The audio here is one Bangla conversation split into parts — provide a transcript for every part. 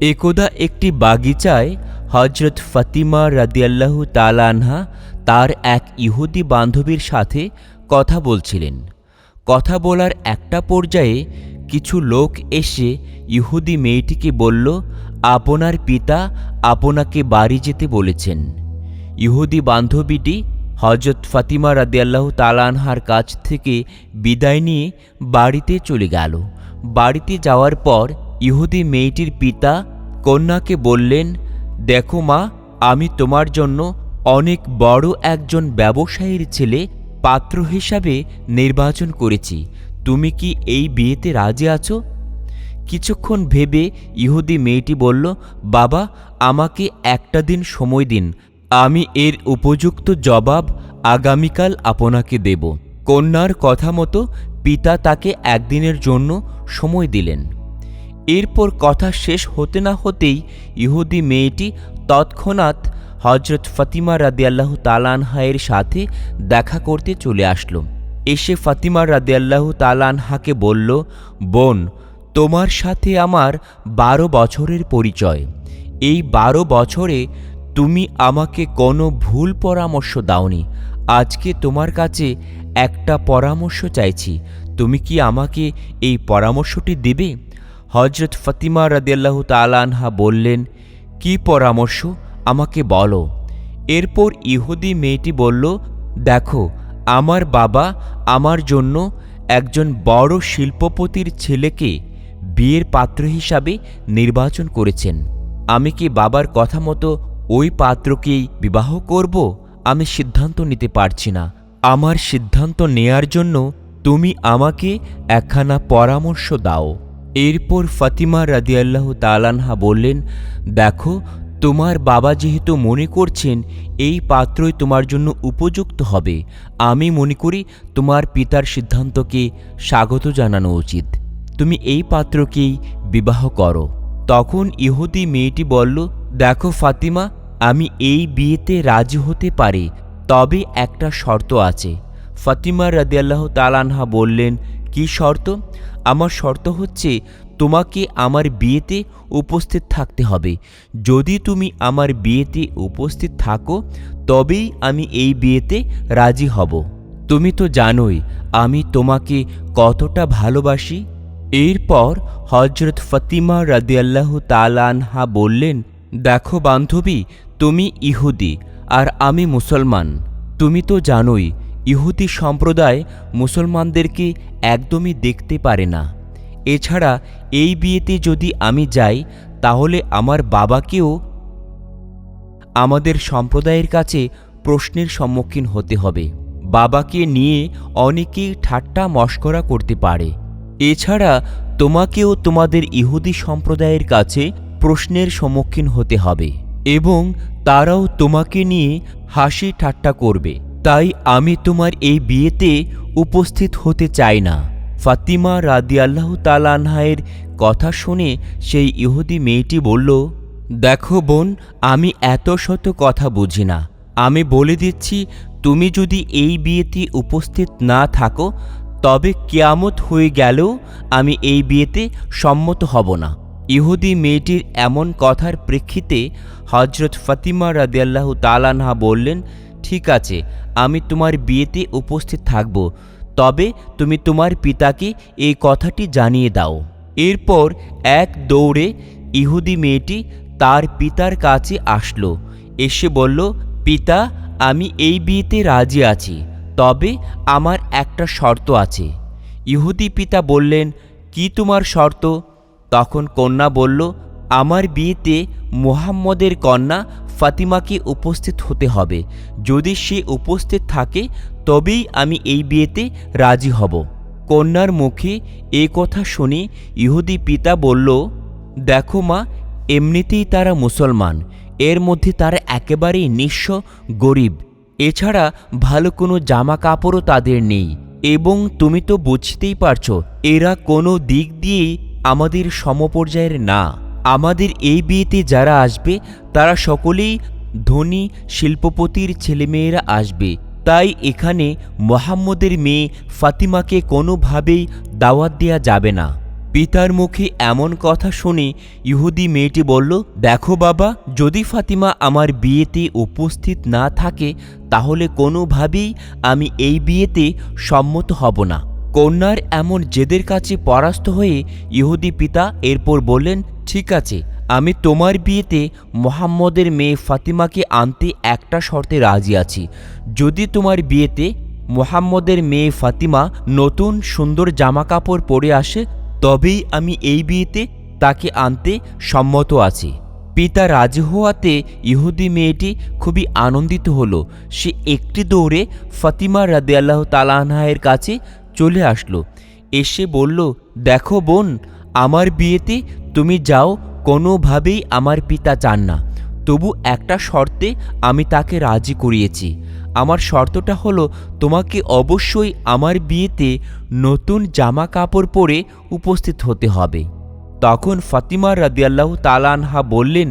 একদা একটি বাগিচায় হজরত ফতিমা রাদিয়াল্লাহু তালানহা তার এক ইহুদি বান্ধবীর সাথে কথা বলছিলেন। কথা বলার একটা পর্যায়ে কিছু লোক এসে ইহুদি মেয়েটিকে বলল, আপনার পিতা আপনাকে বাড়ি যেতে বলেছেন। ইহুদি বান্ধবীটি হজরত ফাতিমা রাদিয়াল্লাহ তালানহার কাছ থেকে বিদায় নিয়ে বাড়িতে চলে গেল। বাড়িতে যাওয়ার পর ইহুদি মেয়েটির পিতা কন্যাকে বললেন, দেখো মা, আমি তোমার জন্য অনেক বড় একজন ব্যবসায়ীর ছেলে পাত্র হিসাবে নির্বাচন করেছি। তুমি কি এই বিয়েতে রাজি আছো? কিছুক্ষণ ভেবে ইহুদি মেয়েটি বলল, বাবা, আমাকে একটা দিন সময় দিন। আমি এর উপযুক্ত জবাব আগামীকাল আপনাকে দেব। কন্যার কথা মতো পিতা তাকে একদিনের জন্য সময় দিলেন। এরপর কথা শেষ হতে না হতেই ইহুদি মেয়েটি তৎক্ষণাৎ হজরত ফতিমা রাদিয়াল্লাহ তালানহায়ের সাথে দেখা করতে চলে আসলো। এসে ফাতিমা রাদিয়াল্লাহ তালানহাকে বলল, বোন, তোমার সাথে আমার বারো বছরের পরিচয়। এই বারো বছরে তুমি আমাকে কোনো ভুল পরামর্শ দাওনি। আজকে তোমার কাছে একটা পরামর্শ চাইছি। তুমি কি আমাকে এই পরামর্শটি দেবে? হজরত ফতিমা রাদিয়াল্লাহু তালানহা বললেন, কি পরামর্শ? আমাকে বলো। এরপর ইহুদি মেয়েটি বলল, দেখো, আমার বাবা আমার জন্য একজন বড় শিল্পপতির ছেলেকে বিয়ের পাত্র হিসাবে নির্বাচন করেছেন। আমি কি বাবার কথা মতো ওই পাত্রকেই বিবাহ করব? আমি সিদ্ধান্ত নিতে পারছি না। আমার সিদ্ধান্ত নেয়ার জন্য তুমি আমাকে একখানা পরামর্শ দাও। এরপর ফাতিমা রাদিয়াল্লাহ তালানহা বললেন, দেখো, তোমার বাবা যেহেতু মনে করছেন এই পাত্রই তোমার জন্য উপযুক্ত হবে, আমি মনে করি তোমার পিতার সিদ্ধান্তকে স্বাগত জানানো উচিত। তুমি এই পাত্রকেই বিবাহ করো। তখন ইহুদি মেয়েটি বলল, দেখো ফাতিমা, আমি এই বিয়েতে রাজি হতে পারি, তবে একটা শর্ত আছে। ফাতিমা রাদিয়াল্লাহ তালানহা বললেন কি শর্ত? আমার শর্ত হচ্ছে তোমাকে আমার বিয়েতে উপস্থিত থাকতে হবে। যদি তুমি আমার বিয়েতে উপস্থিত থাকো, তবেই আমি এই বিয়েতে রাজি হব। তুমি তো জানোই, আমি তোমাকে কতটা ভালোবাসি। এরপর হজরত ফতিমা রাদিয়াল্লাহ তালানহা বললেন, দেখো বান্ধবী, তুমি ইহুদি আর আমি মুসলমান। তুমি তো জানোই ইহুদি সম্প্রদায় মুসলমানদেরকে একদমই দেখতে পারে না। এছাড়া এই বিয়েতে যদি আমি যাই, তাহলে আমার বাবাকেও আমাদের সম্প্রদায়ের কাছে প্রশ্নের সম্মুখীন হতে হবে। বাবাকে নিয়ে অনেকেই ঠাট্টা মস্করা করতে পারে। এছাড়া তোমাকেও তোমাদের ইহুদি সম্প্রদায়ের কাছে প্রশ্নের সম্মুখীন হতে হবে এবং তারাও তোমাকে নিয়ে হাসি ঠাট্টা করবে। তাই আমি তোমার এই বিয়েতে উপস্থিত হতে চাই না। ফাতিমা রাদিয়াল্লাহু তালানহায়ের কথা শুনে সেই ইহুদি মেয়েটি বলল, দেখো বোন, আমি এত শত কথা বুঝি না। আমি বলে দিচ্ছি, তুমি যদি এই বিয়েতে উপস্থিত না থাকো, তবে কেয়ামত হয়ে গেলেও আমি এই বিয়েতে সম্মত হব না। ইহুদি মেয়েটির এমন কথার প্রেক্ষিতে হজরত ফাতিমা রাদিয়াল্লাহু তালানহা বললেন ঠিক আছে, আমি তোমার বিয়েতে উপস্থিত থাকব। তবে তুমি তোমার পিতাকে এই কথাটি জানিয়ে দাও। এরপর এক দৌড়ে ইহুদি মেয়েটি তার পিতার কাছে আসলো। এসে বলল, পিতা, আমি এই বিয়েতে রাজি আছি, তবে আমার একটা শর্ত আছে। ইহুদি পিতা বললেন, কি তোমার শর্ত? তখন কন্যা বলল, আমার বিয়েতে মুহাম্মদের কন্যা ফাতিমাকে উপস্থিত হতে হবে। যদি সে উপস্থিত থাকে, তবেই আমি এই বিয়েতে রাজি হব। কন্যার মুখে এ কথা শুনে ইহুদি পিতা বলল, দেখো মা, এমনিতেই তারা মুসলমান। এর মধ্যে তারা একেবারেই নিঃস্ব, গরিব। এছাড়া ভালো কোনো জামা কাপড়ও তাদের নেই। এবং তুমি তো বুঝতেই পারছ, এরা কোনো দিক দিয়েই আমাদের সমপর্যায়ের না। আমাদের এই বিয়েতে যারা আসবে, তারা সকলেই ধনী, শিল্পপতির ছেলেমেয়েরা আসবে। তাই এখানে মোহাম্মদের মেয়ে ফাতিমাকে কোনোভাবেই দাওয়াত দেওয়া যাবে না। পিতার মুখে এমন কথা শুনে ইহুদি মেয়েটি বলল, দেখো বাবা, যদি ফাতিমা আমার বিয়েতে উপস্থিত না থাকে, তাহলে কোনোভাবেই আমি এই বিয়েতে সম্মত হব না। কন্যার এমন জেদের কাছে পরাস্ত হয়ে ইহুদি পিতা এরপর বললেন, ঠিক আছে, আমি তোমার বিয়েতে মোহাম্মদের মেয়ে ফাতিমাকে আনতে একটা শর্তে রাজি আছি। যদি তোমার বিয়েতে মোহাম্মদের মেয়ে ফাতিমা নতুন সুন্দর জামাকাপড় পরে আসে, তবেই আমি এই বিয়েতে তাকে আনতে সম্মত আছি। পিতা রাজি হওয়াতে ইহুদি মেয়েটি খুবই আনন্দিত হলো। সে একটি দৌড়ে ফাতিমা রাদিয়াল্লাহ তালানহায়ের কাছে চলে আসলো। এসে বলল, দেখো বোন, আমার বিয়েতে তুমি যাও, কোনোভাবেই আমার পিতা চান না। তবু একটা শর্তে আমি তাকে রাজি করিয়েছি। আমার শর্তটা হলো, তোমাকে অবশ্যই আমার বিয়েতে নতুন জামা কাপড় পরে উপস্থিত হতে হবে। তখন ফাতিমা রাদিয়াল্লাহ তালানহা বললেন,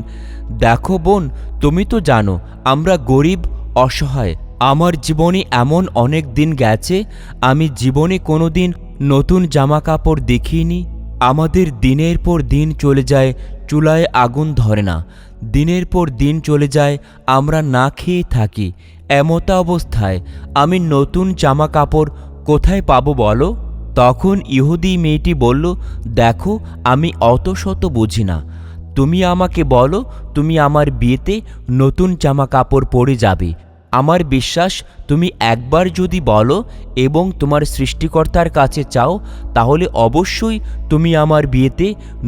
দেখো বোন, তুমি তো জানো, আমরা গরিব, অসহায় আমার জীবনে এমন অনেক দিন গেছে, আমি জীবনে কোনো দিন নতুন জামা কাপড় দেখিনি। আমাদের দিনের পর দিন চলে যায়, চুলায় আগুন ধরে না। দিনের পর দিন চলে যায়, আমরা না খেয়ে থাকি। এমতা অবস্থায়, আমি নতুন জামা কাপড় কোথায় পাবো বলো? তখন ইহুদি মেয়েটি বলল, দেখো, আমি অত শত বুঝি না। তুমি আমাকে বলো, তুমি আমার বিয়েতে নতুন জামা কাপড় পরে যাবে। আমার বিশ্বাস, তুমি একবার যদি বলো এবং তোমার সৃষ্টিকর্তার কাছে চাও, তাহলে অবশ্যই তুমি আমার বিয়েতে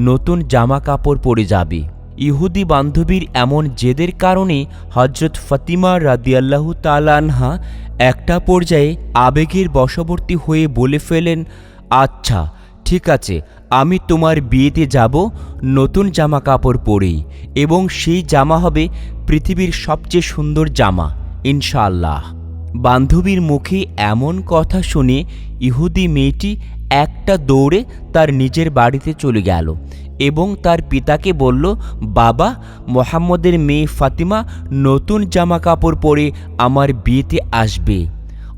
নতুন জামা কাপড় পরে যাবে। ইহুদি বান্ধবীর এমন জেদের কারণে হজরত ফতিমা রাদিয়াল্লাহু তালানহা একটা পর্যায়ে আবেগের বশবর্তী হয়ে বলে ফেলেন আচ্ছা ঠিক আছে, আমি তোমার বিয়েতে যাব, নতুন জামা কাপড় পরেই এবং সেই জামা হবে পৃথিবীর সবচেয়ে সুন্দর জামা। ইনশাআল্লাহ। বান্ধবীর মুখে এমন কথা শুনে ইহুদি মেয়েটি একটা দৌড়ে তার নিজের বাড়িতে চলে গেল এবং তার পিতাকে বলল, বাবা, মোহাম্মদের মেয়ে ফাতিমা নতুন জামা কাপড় পরে আমার বিয়েতে আসবে।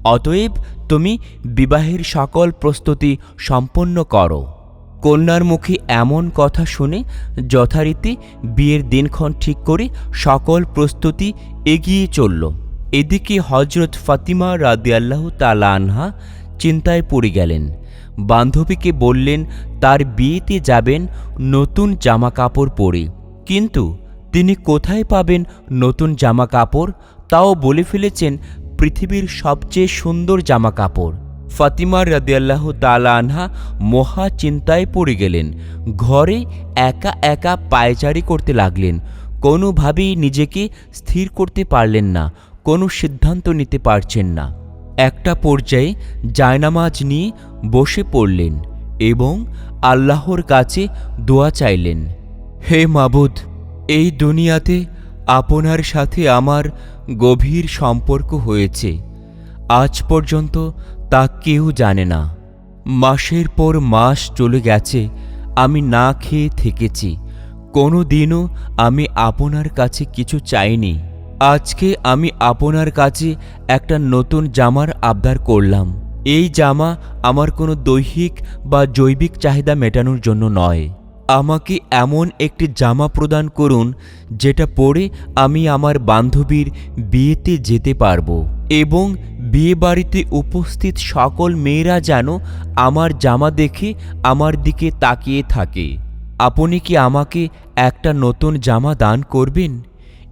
অতএব তুমি বিবাহের সকল প্রস্তুতি সম্পন্ন করো। কন্যার মুখে এমন কথা শুনে যথারীতি বিয়ের দিনক্ষণ ঠিক করে সকল প্রস্তুতি এগিয়ে চলল। এদিকে হজরত ফাতিমা রাদিয়াল্লাহু তালা আনহা চিন্তায় পড়ে গেলেন। বান্ধবীকে বললেন, তার বিয়েতে যাবেন নতুন জামা কাপড় পরে। কিন্তু তিনি কোথায় পাবেন নতুন জামা কাপড় তাও বলে ফেলেছেন, পৃথিবীর সবচেয়ে সুন্দর জামা কাপড় ফাতিমা রাদিয়াল্লাহ তালা আনহা মহা চিন্তায় পড়ে গেলেন। ঘরে একা একা পায়চারি করতে লাগলেন। কোনোভাবেই নিজেকে স্থির করতে পারলেন না। কোনো সিদ্ধান্ত নিতে পারছেন না। একটা পর্যায়ে জায়নামাজ নিয়ে বসে পড়লেন এবং আল্লাহর কাছে দোয়া চাইলেন, হে মাবুদ, এই দুনিয়াতে আপনার সাথে আমার গভীর সম্পর্ক হয়েছে। আজ পর্যন্ত তা কেউ জানে না। মাসের পর মাস চলে গেছে, আমি না খেয়ে থেকেছি। কোনো দিনও আমি আপনার কাছে কিছু চাইনি। আজকে আমি আপনার কাছে একটা নতুন জামার আবদার করলাম। এই জামা আমার কোনো দৈহিক বা জৈবিক চাহিদা মেটানোর জন্য নয়। আমাকে এমন একটি জামা প্রদান করুন, যেটা পরে আমি আমার বান্ধবীর বিয়েতে যেতে পারব এবং বিয়ে বাড়িতে উপস্থিত সকল মেয়েরা যেন আমার জামা দেখে আমার দিকে তাকিয়ে থাকে। আপনি কি আমাকে একটা নতুন জামা দান করবেন?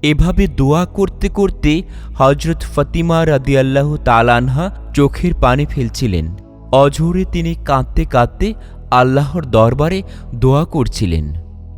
এভাবে দোয়া করতে করতে হজরত ফতিমা রাদিয়াল্লাহু তালানহা চোখের পানি ফেলছিলেন। অঝোরে তিনি কাঁদতে কাঁদতে আল্লাহর দরবারে দোয়া করছিলেন।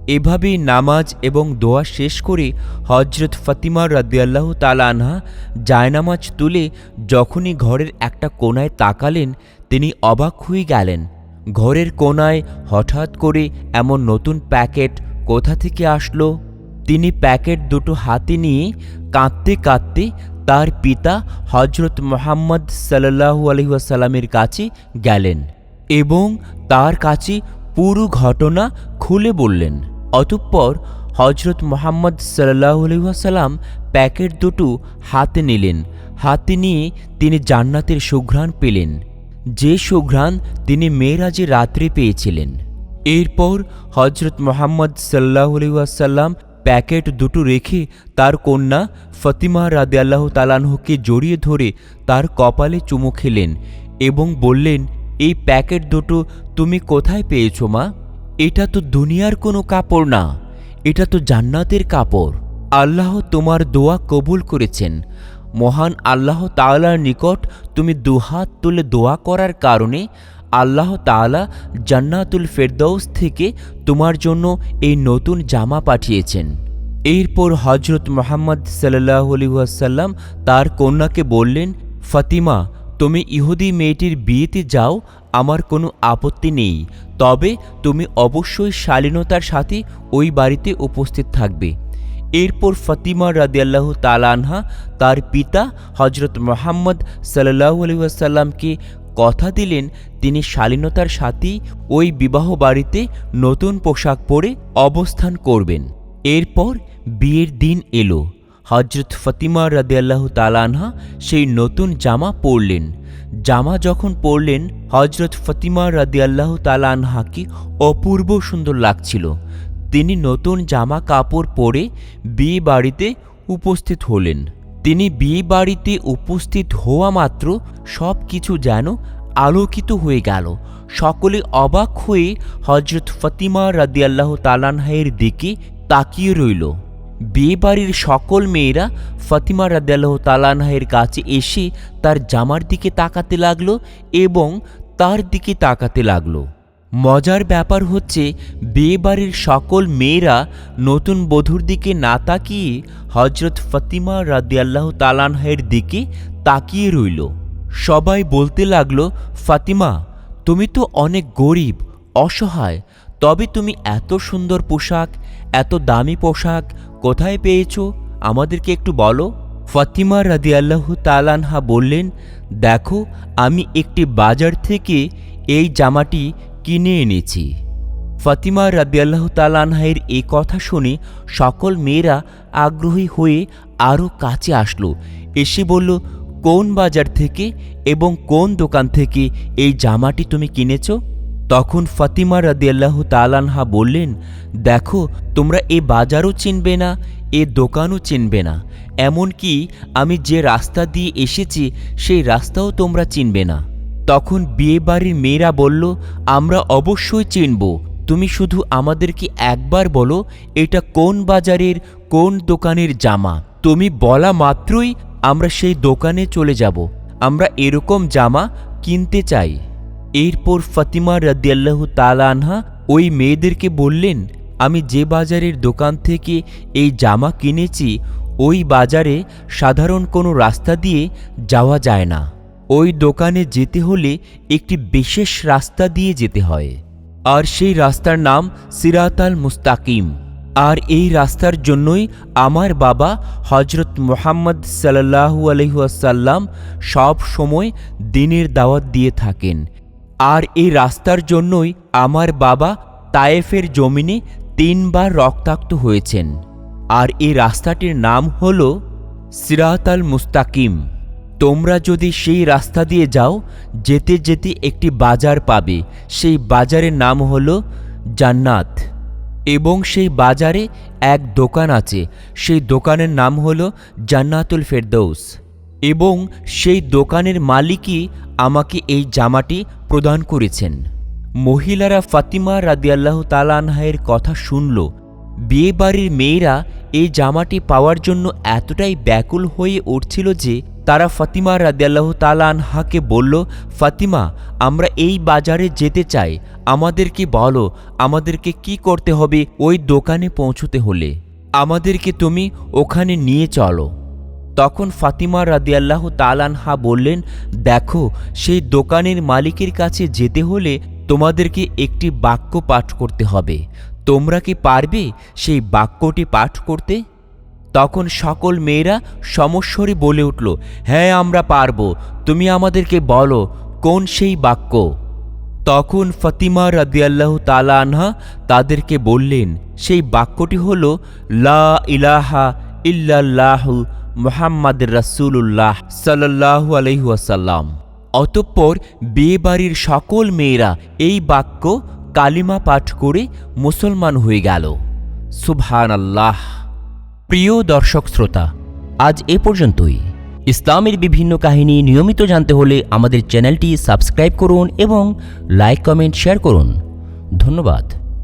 এভাবেই নামাজ এবং দোয়া শেষ করে হজরত ফতিমা রাদিয়াল্লাহ তালানহা জায়নামাজ তুলে যখনই ঘরের একটা কোনায় তাকালেন, তিনি অবাক হয়ে গেলেন। ঘরের কোনায় হঠাৎ করে এমন নতুন প্যাকেট কোথা থেকে আসলো? তিনি প্যাকেট দুটো হাতে নিয়ে কাঁদতে কাঁদতে তার পিতা হজরত মোহাম্মদ সাল্লাহু আলহিহাসাল্লামের কাছে গেলেন এবং তার কাছে পুরো ঘটনা খুলে বললেন। অতঃপর হজরত মোহাম্মদ সাল্লাহ আলহিহাসাল্লাম প্যাকেট দুটো হাতে নিলেন। হাতে নিয়ে তিনি জান্নাতের সুঘ্রাণ পেলেন। যে সুঘ্রাণ তিনি মেয়েরাজে রাত্রে পেয়েছিলেন। এরপর হজরত মোহাম্মদ সাল্লাহ আসাল্লাম প্যাকেট দুটো রেখে তার কন্যা ফতিমা রাদে আল্লাহ তালানহকে জড়িয়ে ধরে তার কপালে চুমু খেলেন এবং বললেন, এই প্যাকেট দুটো তুমি কোথায় পেয়েছ মা? এটা তো দুনিয়ার কোনো কাপড় না, এটা তো জান্নাতের কাপড়। আল্লাহ তোমার দোয়া কবুল করেছেন। মহান আল্লাহ তাআলার নিকট তুমি দুহাত তুলে দোয়া করার কারণে আল্লাহ তাআলা জান্নাতুল ফেরদৌস থেকে তোমার জন্য এই নতুন জামা পাঠিয়েছেন। এরপর হজরত মোহাম্মদ সাল্লাহ আসাল্লাম তার কন্যাকে বললেন, ফাতিমা, তুমি ইহুদি মেয়েটির বিয়েতে যাও, আমার কোনো আপত্তি নেই। তবে তুমি অবশ্যই শালীনতার সাথে ওই বাড়িতে উপস্থিত থাকবে। এরপর ফতিমা রাদিয়াল্লাহ তালানহা তার পিতা হজরত মোহাম্মদ সাল্লাহ আলহাসাল্লামকে কথা দিলেন তিনি শালীনতার সাথেই ওই বিবাহ বাড়িতে নতুন পোশাক পরে অবস্থান করবেন। এরপর বিয়ের দিন এলো। হজরত ফতিমা রাদিয়াল্লাহ তালানহা সেই নতুন জামা পরলেন। জামা যখন পরলেন হজরত ফতিমা রাদিয়াল্লাহ তালানহাকে অপূর্ব সুন্দর লাগছিল। তিনি নতুন জামা কাপড় পরে বিয়ে বাড়িতে উপস্থিত হলেন। তিনি বিয়ে বাড়িতে উপস্থিত হওয়া মাত্র সব কিছু যেন আলোকিত হয়ে গেল। সকলে অবাক হয়ে হজরত ফতিমা রাদিয়াল্লাহ তালানহাইয়ের দিকে তাকিয়ে রইল। বিয়ে বাড়ির সকল মেয়েরা ফতিমা রাদিয়াল্লাহ তালানহাইয়ের কাছে এসে তার জামার দিকে তাকাতে লাগল এবং তার দিকে তাকাতে লাগল। মজার ব্যাপার হচ্ছে বিয়ে বাড়ির সকল মেয়েরা নতুন বধূর দিকে না তাকিয়ে হজরত ফতিমা রাদিয়াল্লাহ তালানহের দিকে তাকিয়ে রইল। সবাই বলতে লাগল, ফাতিমা, তুমি তো অনেক গরিব, অসহায়, তবে তুমি এত সুন্দর পোশাক, এত দামি পোশাক কোথায় পেয়েছ? আমাদেরকে একটু বলো। ফাতিমা রাদিয়াল্লাহ তালানহা বললেন, দেখো, আমি একটি বাজার থেকে এই জামাটি কিনে এনেছি। ফাতিমা রাদিয়াল্লাহ তালানহাইয়ের এই কথা শুনে সকল মেয়েরা আগ্রহী হয়ে আরও কাছে আসলো। এসে বলল, কোন বাজার থেকে এবং কোন দোকান থেকে এই জামাটি তুমি কিনেছ? তখন ফাতিমা রাদিয়াল্লাহ তালানহা বললেন, দেখো, তোমরা এ বাজারও চিনবে না, এ দোকানও চিনবে না। এমনকি আমি যে রাস্তা দিয়ে এসেছি, সেই রাস্তাও তোমরা চিনবে না। তখন বিয়েবাড়ির মেয়েরা বলল, আমরা অবশ্যই চিনব। তুমি শুধু আমাদেরকে একবার বলো, এটা কোন বাজারের, কোন দোকানের জামা। তুমি বলা মাত্রই আমরা সেই দোকানে চলে যাব। আমরা এরকম জামা কিনতে চাই। এরপর ফতিমা রদিয়াল্লাহু তালানহা ওই মেয়েদেরকে বললেন, আমি যে বাজারের দোকান থেকে এই জামা কিনেছি, ওই বাজারে সাধারণ কোনো রাস্তা দিয়ে যাওয়া যায় না। ওই দোকানে যেতে হলে একটি বিশেষ রাস্তা দিয়ে যেতে হয়। আর সেই রাস্তার নাম সিরাতাল মুস্তাকিম। আর এই রাস্তার জন্যই আমার বাবা হজরত মোহাম্মদ সাল্লাহু আলহাসাল্লাম সব সময় দিনের দাওয়াত দিয়ে থাকেন। আর এই রাস্তার জন্যই আমার বাবা তায়েফের জমিনে তিনবার রক্তাক্ত হয়েছেন। আর এই রাস্তাটির নাম হল সিরাতাল মুস্তাকিম। তোমরা যদি সেই রাস্তা দিয়ে যাও, যেতে যেতে একটি বাজার পাবে। সেই বাজারের নাম হল জান্নাত। এবং সেই বাজারে এক দোকান আছে। সেই দোকানের নাম হল জান্নাতুল ফেরদৌস। এবং সেই দোকানের মালিকই আমাকে এই জামাটি প্রদান করেছেন। মহিলারা ফাতিমা রাদিয়াল্লাহ তালানহায়ের কথা শুনল। বিয়েবাড়ির মেয়েরা এই জামাটি পাওয়ার জন্য এতটাই ব্যাকুল হয়ে উঠছিল যে তারা ফাতিমা রাদিয়াল্লাহ তালানহাকে বলল, ফাতিমা, আমরা এই বাজারে যেতে চাই। আমাদেরকে বলো, আমাদেরকে কি করতে হবে ওই দোকানে পৌঁছতে হলে? আমাদেরকে তুমি ওখানে নিয়ে চলো। তখন ফাতিমা রাদিয়াল্লাহ তালানহা বললেন, দেখো, সেই দোকানের মালিকের কাছে যেতে হলে তোমাদেরকে একটি বাক্য পাঠ করতে হবে। তোমরা কি পারবে সেই বাক্যটি পাঠ করতে? তখন সকল মেয়েরা সমস্বরে বলে উঠল হ্যাঁ আমরা পারব। তুমি আমাদেরকে বলো, কোন সেই বাক্য? তখন ফতিমা রাদিয়াল্লাহ তালানহা তাদেরকে বললেন, সেই বাক্যটি হল, লা ইলাহা ইল্লাল্লাহু মোহাম্মদ রাসূলুল্লাহ সাল্লাল্লাহু আলাইহি ওয়াসাল্লাম। অতঃপর বিয়েবাড়ির সকল মেয়েরা এই বাক্য কালিমা পাঠ করে মুসলমান হয়ে গেল। সুবহান আল্লাহ প্রিয় দর্শক শ্রোতা, আজ এ পর্যন্তই। ইসলামের বিভিন্ন কাহিনী নিয়মিত জানতে হলে আমাদের চ্যানেলটি সাবস্ক্রাইব করুন এবং লাইক, কমেন্ট, শেয়ার করুন। ধন্যবাদ।